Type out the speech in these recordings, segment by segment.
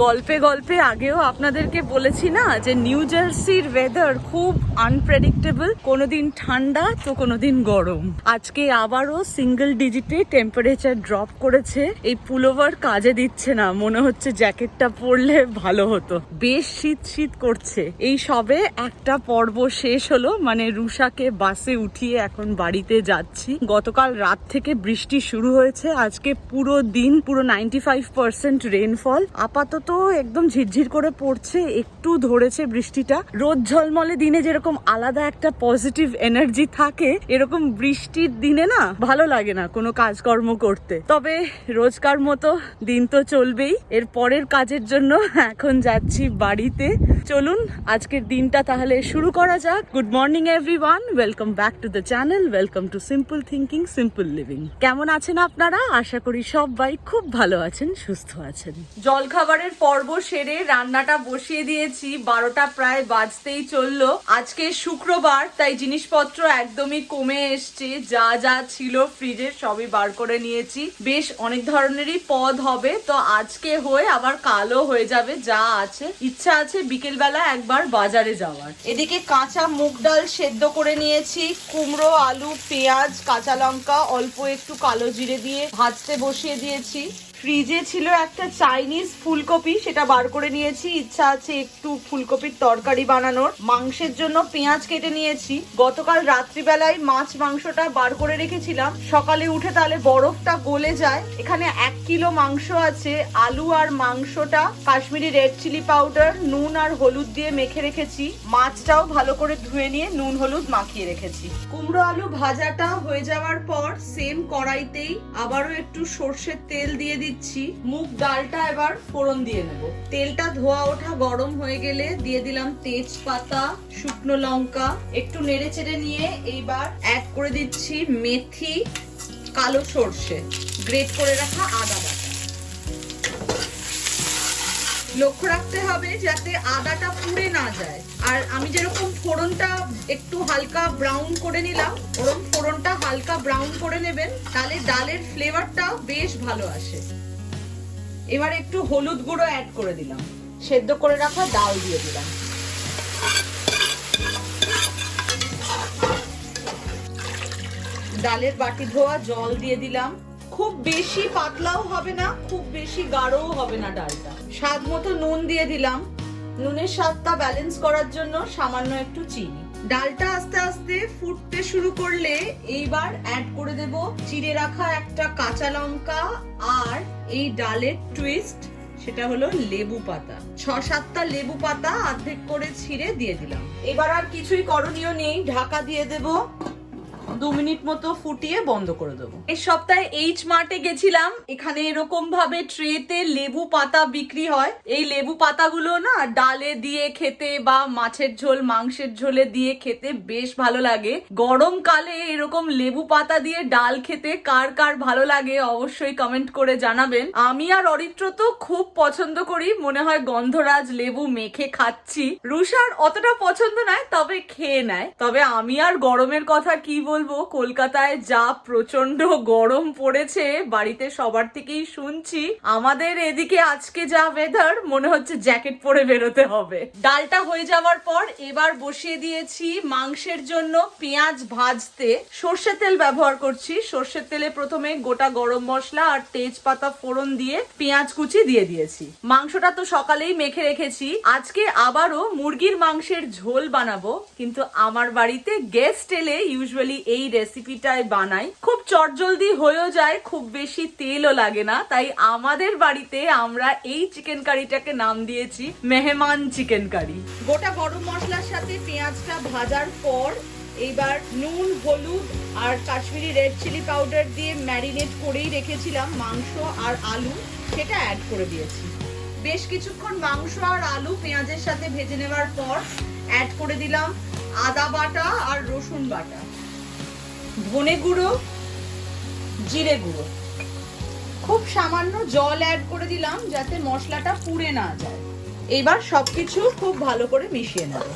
গল্পে গল্পে আগেও আপনাদেরকে বলেছি না যে নিউ জার্সির ওয়েদার খুব আনপ্রেডিক্টেবল কোনোদিন ঠান্ডা, তো কোনোদিন গরম। আজকে আবারও সিঙ্গেল ডিজিটে টেম্পারেচার ড্রপ করেছে। এই পুলোভার কাজে দিচ্ছে না, মনে হচ্ছে জ্যাকেটটা পরলে ভালো হতো। বেশ শীত শীত করছে। এই সবে একটা পর্ব শেষ হলো মানে রুষাকে বাসে উঠিয়ে এখন বাড়িতে যাচ্ছি। গতকাল রাত থেকে বৃষ্টি শুরু হয়েছে। আজকে পুরো দিন, পুরো নাইনটি ফাইভ পার্সেন্ট রেনফল আপাতত একদম ঝিরঝির করে পড়ছে, একটু ধরেছে বৃষ্টিটা। রোদ ঝলমলে দিনে যেরকম আলাদা একটা পজিটিভ এনার্জি থাকে, এরকম বৃষ্টির দিনে না ভালো লাগে না কোনো কাজকর্ম করতে। তবে রোজকার মতো দিন তো চলবেই। এর পরের কাজের জন্য এখন যাচ্ছি বাড়িতে। চলুন, আজকের দিনটা তাহলে শুরু করা যাক। Good morning everyone welcome back to the channel welcome to simple thinking simple living কেমন আছেন আপনারা? আশা করি সবাই খুব ভালো আছেন, সুস্থ আছেন। জলখাবারের পর্ব সেরে রান্নাটা বসিয়ে দিয়েছি। বারোটা প্রায় বাজতেই চলল। আজকে শুক্রবার, তাই জিনিসপত্র একদমই কমে এসছে। যা যা ছিল ফ্রিজে সবই বার করে নিয়েছি। বেশ অনেক ধরনেরই পদ হবে। তো আজকে হয়ে আবার কালো হয়ে যাবে, যা আছে। ইচ্ছা আছে বিকেলবেলা একবার বাজারে যাওয়ার। এদিকে কাঁচা মুগ ডাল সেদ্ধ করে নিয়েছি। কুমড়ো, আলু, পেঁয়াজ, কাঁচা লঙ্কা, অল্প একটু কালো জিরে দিয়ে ভাজতে বসিয়ে দিয়েছি। ফ্রিজে ছিল একটা চাইনিজ ফুলকপি, সেটা বার করে নিয়েছি। ইচ্ছা আছে একটু ফুলকপির তরকারি বানানোর। মাংসের জন্য পেঁয়াজ কেটে নিয়েছি। গতকাল রাত্রিবেলায় মাছ মাংসটা বার করে রেখেছিলাম। সকালে উঠে তাহলে বরফটা গলে যায়। এখানে এক কিলো মাংস আছে। আলু আর মাংসটা, কাশ্মীরি রেড চিলি পাউডার, নুন আর হলুদ দিয়ে মেখে রেখেছি। মাছটাও ভালো করে ধুয়ে নিয়ে নুন হলুদ মাখিয়ে রেখেছি। কুমড়ো আলু ভাজাটা হয়ে যাওয়ার পর সেম কড়াইতেই আবারও একটু সর্ষের তেল দিয়ে দিচ্ছি। মুগ ডালটা এবার ফোড়ন দিয়ে নেব। তেলটা ধোয়া ওঠা গরম হয়ে গেলে দিয়ে দিলাম তেজপাতা, শুকনো লঙ্কা। একটু নেড়ে চেড়ে নিয়ে এইবার অ্যাড করে দিচ্ছি মেথি, কালো সর্ষে। গ্রেট করে রাখা আদা বাটা। লক্ষ্য রাখতে হবে যাতে আদাটা পুড়ে না যায়। আর আমি যেরকম ফোড়নটা একটু হালকা ব্রাউন করে নিলাম ওরকম ফোড়নটা হালকা ব্রাউন করে নেবেন, তাহলে ডালের ফ্লেভারটা বেশ ভালো আসে। এবার একটু হলুদ গুঁড়ো অ্যাড করে দিলাম। সেদ্ধ করে রাখা ডাল দিয়ে দিলাম। ডালের বাটি ধোয়া জল দিয়ে দিলাম। খুব বেশি পাতলাও হবে না, খুব বেশি গাঢ়ও হবে না ডালটা। স্বাদ মতো নুন দিয়ে দিলাম। নুনের স্বাদটা ব্যালেন্স করার জন্য সামান্য একটু চিনি। ডালটা আস্তে আস্তে ফুটতে শুরু করলে এইবার অ্যাড করে দেব চিড়ে রাখা একটা কাঁচা লঙ্কা আর এই ডালের টুইস্ট সেটা হলো লেবু পাতা। ছ সাতটা লেবু পাতা অর্ধেক করে ছিঁড়ে দিয়ে দিলাম। এবার আর কিছুই করণীয় নেই, ঢাকা দিয়ে দেবো। দু মিনিট মতো ফুটিয়ে বন্ধ করে দেবো। এই সপ্তাহে এইচ মার্টে গেছিলাম। এখানে এরকম ভাবে ট্রেতে লেবু পাতা বিক্রি হয়। এই লেবু পাতাগুলো না ডালে দিয়ে খেতে বা মাছের ঝোল, মাংসের ঝোলে দিয়ে খেতে বেশ ভালো লাগে। গরমকালে এরকম লেবু পাতা দিয়ে ডাল খেতে কার কার ভালো লাগে অবশ্যই কমেন্ট করে জানাবেন। আমি আর অরিত্র তো খুব পছন্দ করি। মনে হয় গন্ধরাজ লেবু মেখে খাচ্ছি। রুষার অতটা পছন্দ নয়, তবে খেয়ে নেয়। তবে আমি আর গরমের কথা কি বলব, কলকাতায় যা প্রচণ্ড গরম পড়েছে, বাড়িতে সবার থেকেই শুনছি, আমাদের এদিকে আজকে যা ওয়েদার মনে হচ্ছে জ্যাকেট পরে বেরোতে হবে। ডালটা হয়ে যাওয়ার পর এবার বসিয়ে দিয়েছি মাংসের জন্য পেঁয়াজ ভাজতে। সর্ষের তেল ব্যবহার করছি, সর্ষের তেলে প্রথমে গোটা গরম মশলা আর তেজপাতা ফোড়ন দিয়ে পেঁয়াজ কুচি দিয়ে দিয়েছি। মাংসটা তো সকালেই মেখে রেখেছি, আজকে আবারও মুরগির মাংসের ঝোল বানাবো, কিন্তু আমার বাড়িতে গেস্ট এলে ইউজুয়ালি এই রেসিপিটাই বানাই। খুব চটজলদি হয়েও যায়, খুব বেশি তেলও লাগে না। তাই আমাদের বাড়িতে আমরা এই চিকেন কারিটাকে নাম দিয়েছি মেহমান চিকেন কারি গোটা গরম মশলার সাথে পেঁয়াজটা ভাজার পর এইবার নুন, হলুদ আর কাশ্মীরি রেড চিলি পাউডার দিয়ে ম্যারিনেট করেই রেখেছিলাম মাংস আর আলু। সেটা অ্যাড করে দিয়েছি। বেশ কিছুক্ষণ মাংস আর আলু পেঁয়াজের সাথে ভেজে নেওয়ার পর অ্যাড করে দিলাম আদা বাটা আর রসুন বাটা। ধনে গুঁড়ো, জিরে গুঁড়ো। খুব সামান্য জল অ্যাড করে দিলাম যাতে মশলাটা পুড়ে না যায়। এবার সবকিছু খুব ভালো করে মিশিয়ে নেব।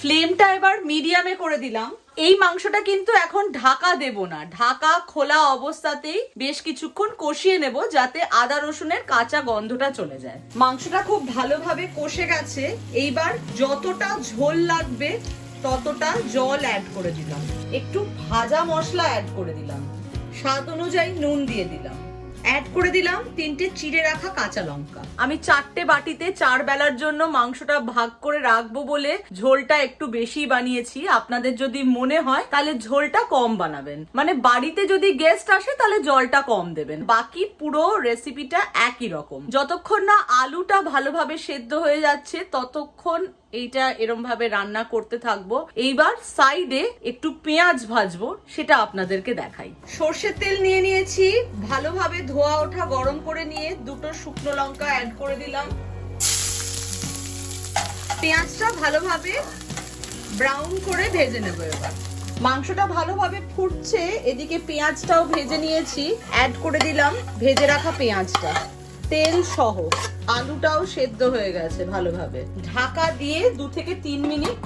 ফ্লেমটা এবার মিডিয়ামে করে দিলাম। এই মাংসটা কিন্তু এখন ঢাকা দেব না। ঢাকা খোলা অবস্থাতেই বেশ কিছুক্ষণ কষিয়ে নেব যাতে আদা রসুনের কাঁচা গন্ধটা চলে যায়। মাংসটা খুব ভালোভাবে কষে গেছে। এইবার যতটা ঝোল লাগবে ততটা জল অ্যাড করে দিলাম। একটু ভাজা মশলা অ্যাড করে দিলাম। স্বাদ অনুযায়ী নুন দিয়ে দিলাম। অ্যাড করে দিলাম তিনটে চিড়ে রাখা কাঁচা লঙ্কা। আমি চারটে বাটিতে চার বেলার জন্য মাংসটা ভাগ করে রাখব বলে ঝোলটা একটু বেশি বানিয়েছি। আপনাদের যদি মনে হয়, তাহলে ঝোলটা কম বানাবেন। মানে বাড়িতে যদি গেস্ট আসে, তাহলে জলটা কম দেবেন। বাকি পুরো রেসিপিটা একই রকম। যতক্ষণ না আলুটা ভালোভাবে সেদ্ধ হয়ে যাচ্ছে, ততক্ষণ এইটা এরম ভাবে রান্না করতে থাকব। এইবার সাইডে একটু পেঁয়াজ ভাজবো, সেটা আপনাদেরকে দেখাই। সর্ষের তেল নিয়ে নিয়েছি, ভালোভাবে ধোয়া ওঠা গরম করে নিয়ে দুটো শুকনো লঙ্কা অ্যাড করে দিলাম। পেঁয়াজটা ভালোভাবে ব্রাউন করে ভেজে নেব এবার। মাংসটা ভালোভাবে ফুটছে, এদিকে পেঁয়াজটাও ভেজে নিয়েছি অ্যাড করে দিলাম, ভেজে রাখা পেঁয়াজটা। তেল সহ। আলুটাও সেদ্ধ হয়ে গেছে ভালোভাবে। ঢাকা দিয়ে দু থেকে তিন মিনিট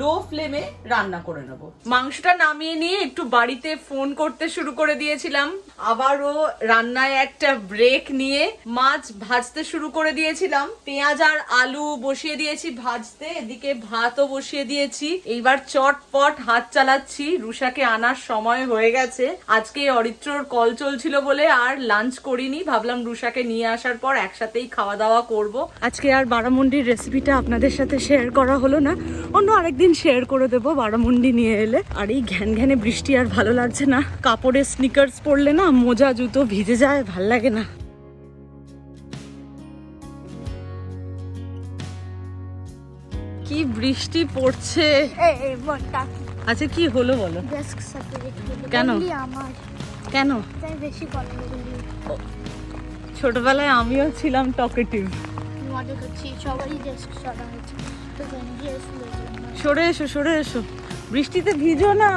লো ফ্লেমে রান্না করে নেব। মাংসটা নামিয়ে নিয়ে একটু বাড়িতে ফোন করতে শুরু করে দিয়েছিলাম। আবারও রান্নায় একটা ব্রেক নিয়ে মাছ ভাজতে শুরু করে দিয়েছিলাম। পেঁয়াজ আর আলু বসিয়ে দিয়েছি ভাজতে, এদিকে ভাতও বসিয়ে দিয়েছি। এইবার চটপট হাত চালাচ্ছি। রুষাকে আনার সময় হয়ে গেছে। আজকে অরিত্রর কল চলছিল বলে আর লাঞ্চ করিনি। ভাবলাম রুষাকে নিয়ে আসার পর একসাথেই খাওয়া দাওয়া করব। আজকে আর বারামুন্ডির রেসিপিটা আপনাদের সাথে শেয়ার করা হলো না। অন্য আরেকদিন শেয়ার করে দেবো বারামুন্ডি নিয়ে এলে। আর এই ঘ্যান ঘ্যানে বৃষ্টি আর ভালো লাগছে না। কাপড়ের স্নিকার্স পরলে না মোজা জুতো ভিজে যায় ভালো লাগে না। কি বৃষ্টি পড়ছে। আচ্ছা কি হলো বলো। কেন? কেন? ছোটবেলায় আমিও ছিলাম টকেটিভ মজা করছি সবারই ডেস্ক সরা হয়েছে। তো সরে এসো সরে এসো। বৃষ্টিতে ভিজো না।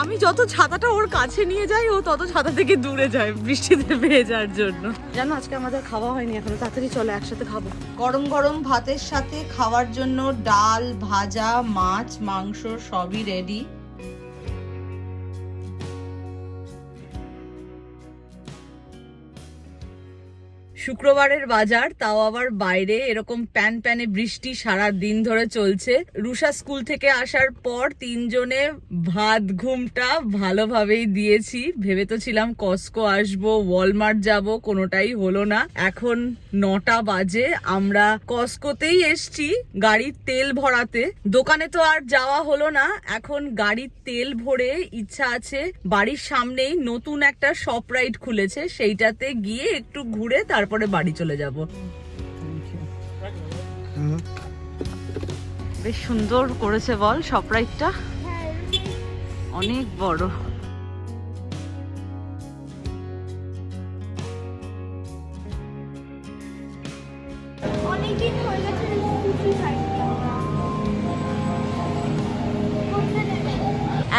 আমি যত ছাতাটা ওর কাছে নিয়ে যাই, ও তত ছাতা থেকে দূরে যায় বৃষ্টিতে ভেজার জন্য। জানো, আজকে আমাদের খাওয়া হয়নি এখনও, তাড়াতাড়ি চলো, একসাথে খাব। গরম গরম ভাতের সাথে খাওয়ার জন্য ডাল, ভাজা, মাছ, মাংস সবই রেডি শুক্রবারের বাজার, তাও আবার বাইরে, এরকম প্যান প্যানে বৃষ্টি সারা দিন ধরে চলছে। রুষা স্কুল থেকে আসার পর তিনজনে ভাত, ঘুমটা ভালোভাবেই দিয়েছি। ভেবে তো ছিলাম কস্কো আসব, ওয়ালমার্ট যাব, কোনোটাই হলো না। এখন নটা বাজে, আমরা কস্কোতেই এসছি গাড়ির তেল ভরাতে। দোকানে তো আর যাওয়া হলো না, এখন গাড়ির তেল ভরে ইচ্ছা আছে, বাড়ির সামনেই নতুন একটা শপ রাইড খুলেছে, সেইটাতে গিয়ে একটু ঘুরে তারপরে বাড়ি চলে যাব। বেশ সুন্দর করেছে বল সব রাইডটা অনেক বড়।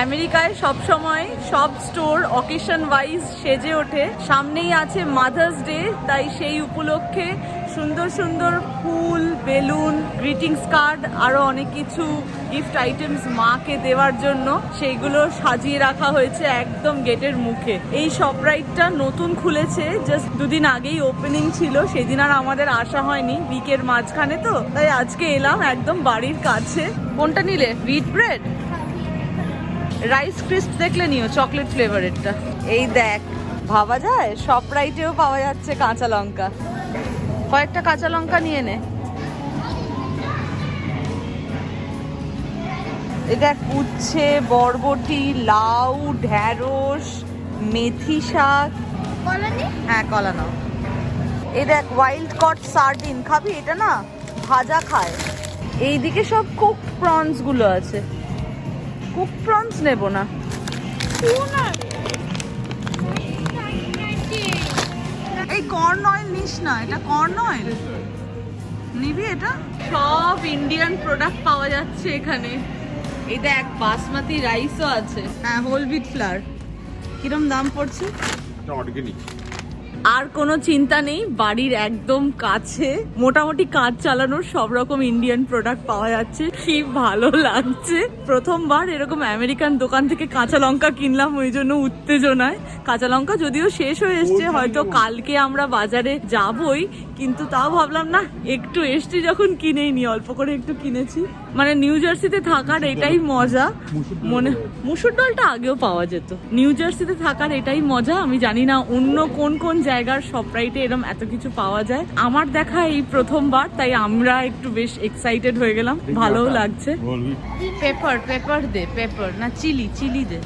আমেরিকায় সব সময় সব স্টোর অকেশন ওয়াইজ সেজে ওঠে। সামনেই আছে মাদার্স ডে তাই সেই উপলক্ষে সুন্দর সুন্দর ফুল, বেলুন গ্রিটিংস কার্ড আরও অনেক কিছু গিফট আইটেমস মাকে দেওয়ার জন্য। সেইগুলো সাজিয়ে রাখা হয়েছে একদম গেটের মুখে। এই শপরাইটটা নতুন খুলেছে জাস্ট দুদিন আগেই ওপেনিং ছিল, সেদিন আর আমাদের আসা হয়নি উইকের মাঝখানে তো। তাই আজকে এলাম একদম বাড়ির কাছে। কোনটা নিলে? হুইট ব্রেড রাইস ক্রিস্প দেখলে নিও চকলেট ফ্লেভারেরটা এই দেখ ভাবা যায়? সব রাইটেও পাওয়া যাচ্ছে কাঁচা লঙ্কা। কয়েকটা কাঁচা লঙ্কা নিয়ে নে। দেখ উচ্ছে বরবটি লাউ ঢ্যাঁড়স মেথি শাক। কলানি হ্যাঁ কলা নাও। এই দেখ ওয়াইল্ড কট সার্ডিন খাবি? এটা না ভাজা খায়। এইদিকে সব কুক প্রনসগুলো আছে। কুক প্রনস নেব না। এই কর্ন অয়েল নিস না এটা কর্ন অয়েল নিবি এটা? সব ইন্ডিয়ান প্রোডাক্ট পাওয়া যাচ্ছে এখানে। এই দেখ বাসমতি রাইসও আছে। হ্যাঁ হোল হুইট ফ্লাওয়ার কিরম দাম পড়ছে? এটা অর্গানিক আর কোনো চিন্তা নেই বাড়ির একদম কাছে। মোটামুটি কাজ চালানোর সব রকম ইন্ডিয়ান প্রোডাক্ট পাওয়া যাচ্ছে। কি ভালো লাগছে। প্রথমবার এরকম আমেরিকান দোকান থেকে কাঁচা লঙ্কা কিনলাম ওই জন্য উত্তেজনায়। কাঁচা লঙ্কা যদিও শেষ হয়ে এসছে হয়তো কালকে আমরা বাজারে যাবই কিন্তু তাও ভাবলাম না একটু এসছি যখন কিনেই নি। অল্প করে একটু কিনেছি। মানে নিউ জার্সিতে থাকার এটাই মজা। মনে মুসুর ডালটা আগেও পাওয়া যেত। নিউ জার্সিতে থাকার এটাই মজা। আমি জানি না অন্য কোন কোন জায়গার শপরাইটে এরম এত কিছু পাওয়া যায়। আমার দেখা এই প্রথমবার তাই আমরা একটু বেশ এক্সাইটেড হয়ে গেলাম। ভালোও লাগছে। পেপার পেপার দে পেপার না চিলি চিলি দে।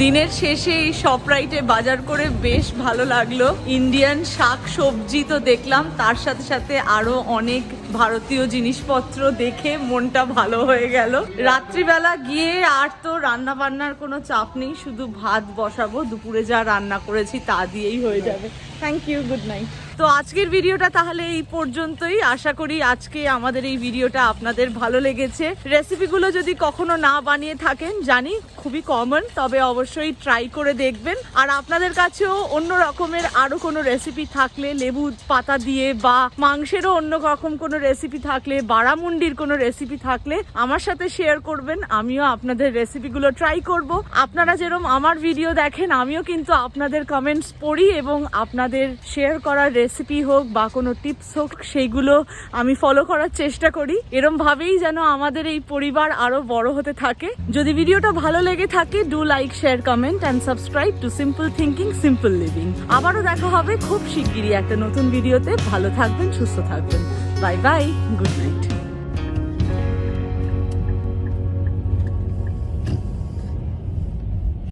দিনের শেষে এই শপরাইটে বাজার করে বেশ ভালো লাগল। ইন্ডিয়ান শাক সবজি তো দেখলাম। তার সাথে সাথে আরও অনেক ভারতীয় জিনিসপত্র দেখে মনটা ভালো হয়ে গেল। রাত্রিবেলা গিয়ে আর তো রান্না বান্নার কোনো চাপ নেই, শুধু ভাত বসাবো, দুপুরে যা রান্না করেছি তা দিয়েই হয়ে যাবে। থ্যাংক ইউ গুড নাইট তো আজকের ভিডিওটা তাহলে এই পর্যন্তই। আশা করি আজকে আমাদের এই ভিডিওটা আপনাদের ভালো লেগেছে। রেসিপিগুলো যদি কখনো না বানিয়ে থাকেন, জানি খুবই কমন তবে অবশ্যই ট্রাই করে দেখবেন। আর আপনাদের কাছেও অন্য রকমের আরও কোনো রেসিপি থাকলে, লেবু পাতা দিয়ে বা মাংসেরও অন্য রকম কোনো রেসিপি থাকলে, বারামুন্ডির কোনো রেসিপি থাকলে আমার সাথে শেয়ার করবেন। আমিও আপনাদের রেসিপিগুলো ট্রাই করব। আপনারা যেরকম আমার ভিডিও দেখেন, আমিও কিন্তু আপনাদের কমেন্টস পড়ি এবং আপনাদের শেয়ার করার রেসিপি হোক বা কোনো টিপস হোক, সেইগুলো আমি ফলো করার চেষ্টা করি। এরমভাবেই যেন আমাদের এই পরিবার আরও বড় হতে থাকে। যদি ভিডিওটা ভালো লেগে থাকে do like share comment and subscribe to simple thinking simple living আবারও দেখা হবে খুব শিগগিরই একটা নতুন ভিডিওতে। ভালো থাকবেন, সুস্থ থাকবেন। Bye bye good night